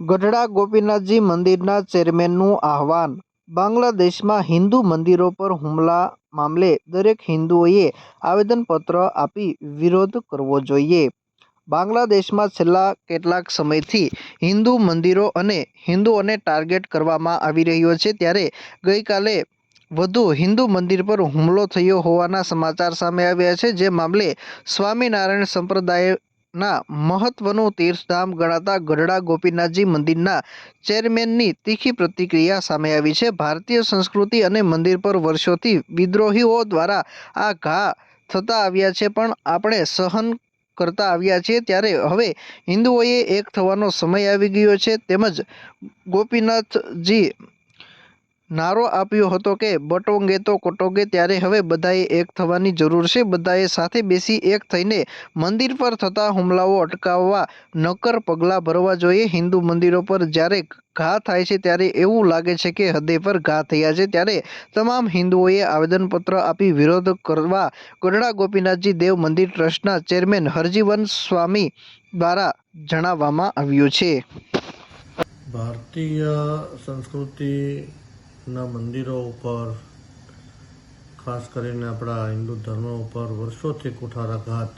ગઢડા ગોપીનાથજી મંદિરના ચેરમેનનું આહવાન. બાંગ્લાદેશમાં હિન્દુ મંદિરો પર હુમલા મામલે દરેક હિન્દુઓએ આવેદનપત્ર આપી વિરોધ કરવો જોઈએ. બાંગ્લાદેશમાં છેલ્લા કેટલાક સમયથી હિન્દુ મંદિરો અને હિન્દુઓને ટાર્ગેટ કરવામાં આવી રહ્યો છે ત્યારે ગઈકાલે વધુ હિન્દુ મંદિર પર હુમલો થયો હોવાના સમાચાર સામે આવ્યા છે, જે મામલે સ્વામિનારાયણ સંપ્રદાયના મહત્વનું તીર્થધામ ગણાતા ગઢડા ગોપીનાથજી મંદિરના ચેરમેનની તીખી પ્રતિક્રિયા સામે આવી છે. ભારતીય સંસ્કૃતિ અને મંદિર પર વર્ષોથી વિદ્રોહીઓ દ્વારા આ ઘા થતા આવ્યા છે, પણ આપણે સહન કરતા આવ્યા છીએ ત્યારે હવે હિન્દુઓએ એક થવાનો સમય આવી ગયો છે. તેમજ ગોપીનાથજી નારો આપ્યો હતો કે, બટોંગે તો કોટોંગે, ત્યારે હવે બધાએ એક થવાની જરૂર છે. બધાએ સાથે બેસી એક થઈને મંદિર પર થતા હુમલાઓ અટકાવવા નક્કર પગલાં ભરવા જોઈએ. હિન્દુ મંદિરો પર જ્યારે ઘા થાય છે, ત્યારે એવું લાગે છે કે હૃદય પર ઘા થયા છે. ત્યારે તમામ હિન્દુઓએ આવેદનપત્ર આપી વિરોધ કરવા ગઢડા ગોપીનાથજી દેવ મંદિર ટ્રસ્ટના ચેરમેન હરજીવંશ સ્વામી દ્વારા જણાવવામાં આવ્યું છે. ભારતીય સંસ્કૃતિના મંદિરો ઉપર, ખાસ કરીને આપણા હિન્દુ ધર્મ ઉપર વર્ષોથી કુઠારાઘાત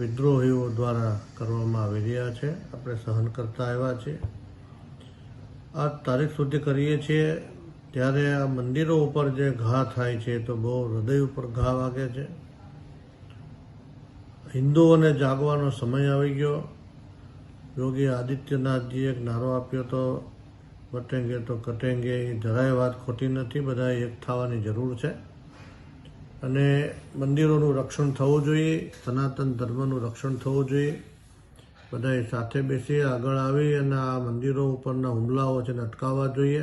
વિદ્રોહીઓ દ્વારા કરવામાં આવી રહ્યા છે. આપણે સહન કરતા આવ્યા છીએ. આ તારીખ સુધી કરીએ છીએ. ત્યારે આ મંદિરો ઉપર જે ઘા થાય છે, તો બહુ હૃદય ઉપર ઘા વાગે છે. હિન્દુઓને જાગવાનો સમય આવી ગયો. યોગી આદિત્યનાથજીએ એક નારો આપ્યો તો બટેંગે તો કટેંગે એ જરાય વાત ખોટી નથી, બધા એક થવાની જરૂર છે. અને મંદિરોનું રક્ષણ થવું જોઈએ, સનાતન ધર્મનું રક્ષણ થવું જોઈએ. બધાએ સાથે બેસી આગળ આવી અને આ મંદિરો ઉપરના હુમલાઓ છે અટકાવવા જોઈએ.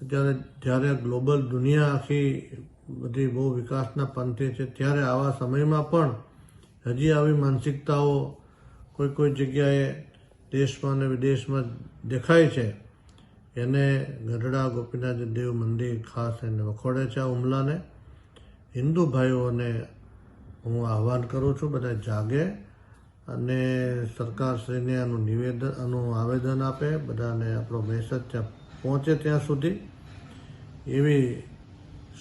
અત્યારે જ્યારે ગ્લોબલ દુનિયા આખી બધી બહુ વિકાસના પંથે છે, ત્યારે આવા સમયમાં પણ હજી આવી માનસિકતાઓ કોઈ કોઈ જગ્યાએ દેશમાં અને વિદેશમાં દેખાય છે. એને ગઢડા ગોપીનાથ દેવ મંદિર ખાસ એને વખોડે છે આ હુમલાને. હિન્દુ ભાઈઓને હું આહવાન કરું છું, બધા જાગે અને સરકારશ્રીને આનું નિવેદન આનું આવેદન આપે, બધાને આપણો મેસેજ ત્યાં પહોંચે ત્યાં સુધી. એવી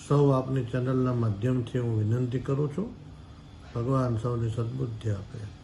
સૌ આપની ચેનલના માધ્યમથી હું વિનંતી કરું છું. ભગવાન સૌની સદબુદ્ધિ આપે.